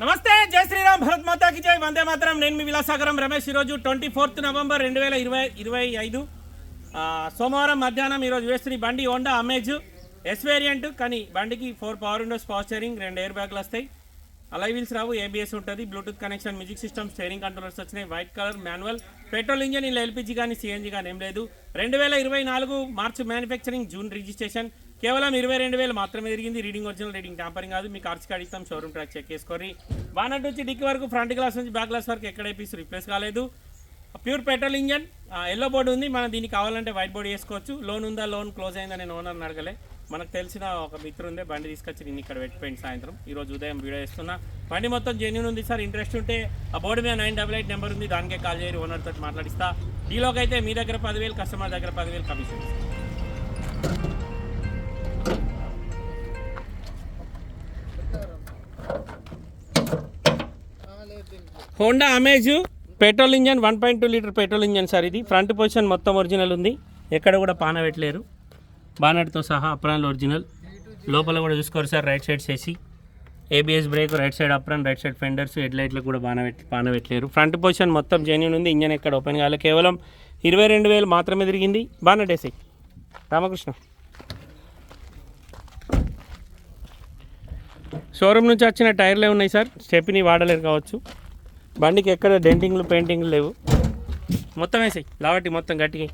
నమస్తే జై శ్రీరామ్ భరత్ మాతాకి జై. వందే మాత్రం. నేను మీ విలాసాగరం రమేష్. ఈరోజు ట్వంటీ ఫోర్త్ నవంబర్ రెండు వేల ఇరవై ఇరవై ఐదు. సోమవారం మధ్యాహ్నం ఈరోజు వేస్తున్న బండి హోండా అమేజ్. ఎస్ వేరియంట్ కానీ బండికి four power windows power steering రెండు ఎయిర్ బ్యాగ్లు వస్తాయి. అలై వీల్స్ రావు ఏబిఎస్ ఉంటుంది. Bluetooth connection music system steering controllers వచ్చినాయి. White colour manual petrol engine ఇలా ఎల్పిజి కానీ సిఎన్జి కానీ ఏం లేదు. రెండు వేల ఇరవై నాలుగు మార్చ్ మ్యానుఫ్యాక్చరింగ్ జూన్ రిజిస్ట్రేషన్ కేవలం ఇరవై రెండు వేలు మాత్రమే తిరిగింది. రీడింగ్ ఒరిజినల్ రీడింగ్ ట్యాంపరింగ్ కాదు. మీకు కార్డ్స్ కడిస్తాం షోరూమ్ ట్రాక్ చెక్ చేసుకోరి బానట్ నుంచి డిక్కి వరకు ఫ్రంట్ గ్లాస్ నుంచి బ్యాక్ గ్లాస్ వరకు ఎక్కడ పీస్ రిప్లేస్ కాలేదు. Pure petrol engine yellow board ఉంది. మనం దీనికి కావాలంటే వైట్ బోర్డు వేసుకోవచ్చు. లోన్ ఉందా? లోన్ క్లోజ్ అయిందా? నేను ఓనర్ని అడగలే. మనకు తెలిసిన ఒక మిత్రుందే బండి తీసుకొచ్చి నేను ఇక్కడ పెట్టిపోయింది సాయంత్రం. ఈరోజు ఉదయం వీడియో చేస్తున్నా. బండి మొత్తం జెన్యున్ ఉంది సార్ ఇంట్రెస్ట్ ఉంటే ఆ బోర్డు మీద నైన్ డబల్ ఎయిట్ నెంబర్ ఉంది దానికే కాల్ చేయరు ఓనర్ తోటి మాట్లాడిస్తా. డీలోకి అయితే మీ దగ్గర పదివేలు కస్టమర్ దగ్గర పదివేలు commission Honda Amaze petrol engine one point two litre petrol engine sir ఇది. ఫ్రంట్ పొజిషన్ మొత్తం ఒరిజినల్ ఉంది. ఎక్కడ కూడా పాన పెట్టలేరు. బానట్తో సహా అప్రాన్ ఒరిజినల్. లోపల కూడా చూసుకోరు సార్ రైట్ సైడ్ చేసి. ABS brake right side apron right side fenders head లైట్లు కూడా బాన పెట్టి పెట్టలేరు. ఫ్రంట్ పొజిషన్ మొత్తం జెన్యున్ ఉంది ఇంజన్ ఎక్కడ ఓపెన్ కాలే. కేవలం ఇరవై రెండు వేలు మాత్రమే తిరిగింది బానెట్ రామకృష్ణ. షోరూమ్ నుంచి వచ్చిన టైర్లే ఉన్నాయి సార్ స్టెప్ని వాడలేరు కావచ్చు. బండికి ఎక్కడ డెంటింగ్లు పెయింటింగ్లు లేవు. మొత్తం వేసాయి లావటి మొత్తం గట్టిగా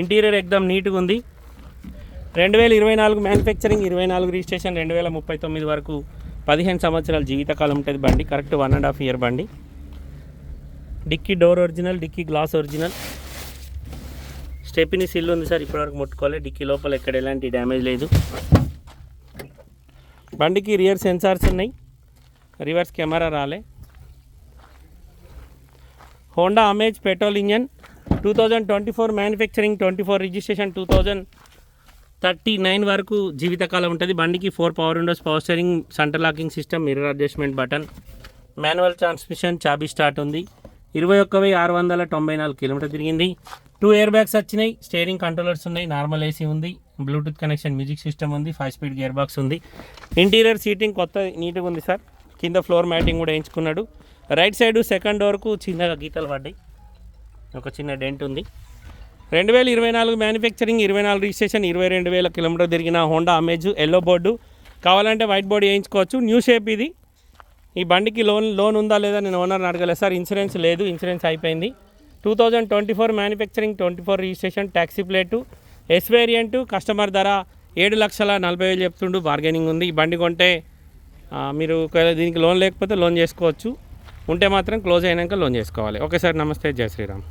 ఇంటీరియర్ ఎక్దమ్ నీట్గా ఉంది. రెండు వేల ఇరవై నాలుగు మ్యానుఫ్యాక్చరింగ్ ఇరవై నాలుగు రిజిస్ట్రేషన్ రెండు వేల ముప్పై తొమ్మిది వరకు పదిహేను సంవత్సరాల జీవితకాలం ఉంటుంది బండి. Correct one and half year బండి. Dickey door original dickey glass original stepney సిల్ ఉంది సార్ ఇప్పటివరకు ముట్టుకోలే. డిక్కీ లోపల ఎక్కడ ఎలాంటి డ్యామేజ్ లేదు. బండికి రియర్ సెన్సార్స్ ఉన్నాయి. రివర్స్ కెమెరా రాలే. Honda Amaze petrol engine two thousand twenty four manufacturing twenty four registration two thousand thirty nine వరకు జీవితకాలం ఉంటుంది. బండికి four power windows power steering centre locking system mirror adjustment button manual transmission చాబీ start ఉంది. ఇరవై ఒక్క వెయ్యి ఆరు వందల తొంభై నాలుగు కిలోమీటర్ తిరిగింది. టూ ఇయర్ బ్యాగ్స్ వచ్చినాయి. స్టేరింగ్ కంట్రోలర్స్ ఉన్నాయి. నార్మల్ ఏసీ ఉంది. బ్లూటూత్ కనెక్షన్ మ్యూజిక్ సిస్టమ్ ఉంది. ఫైవ్ స్పీడ్ గేర్ బాక్స్ ఉంది. ఇంటీరియర్ సీటింగ్ కొత్త నీట్గా ఉంది సార్. కింద ఫ్లోర్ మ్యాటింగ్ కూడా వేయించుకున్నాడు. రైట్ సైడ్ సెకండ్ డోర్కు చిన్నగా గీతలు పడ్డాయి. ఒక చిన్న డెంట్ ఉంది. రెండు వేల ఇరవై నాలుగు మ్యానుఫ్యాక్చరింగ్ ఇరవై నాలుగు రిజిస్ట్రేషన్ ఇరవై రెండు వేల కిలోమీటర్ తిరిగిన హోండా అమేజ్ ఎల్లో బోర్డు కావాలంటే వైట్ బోర్డు వేయించుకోవచ్చు. న్యూ షేప్ ఇది. ఈ బండికి లోన్ లోన్ ఉందా లేదా నేను ఓనర్ని అడగలేదు. సార్ ఇన్సూరెన్స్ లేదు. ఇన్సూరెన్స్ అయిపోయింది. Two thousand twenty four manufacturing twenty four registration taxi plate S variant customer ధర ఏడు లక్షల నలభై వేలు చెప్తుండు. బార్గెనింగ్ ఉంది. ఈ బండి కొంటే మీరు ఒకవేళ దీనికి లోన్ లేకపోతే లోన్ చేసుకోవచ్చు. ఉంటే మాత్రం క్లోజ్ అయినాక లోన్ చేసుకోవాలి. ఓకే సార్ నమస్తే. జై శ్రీరామ్.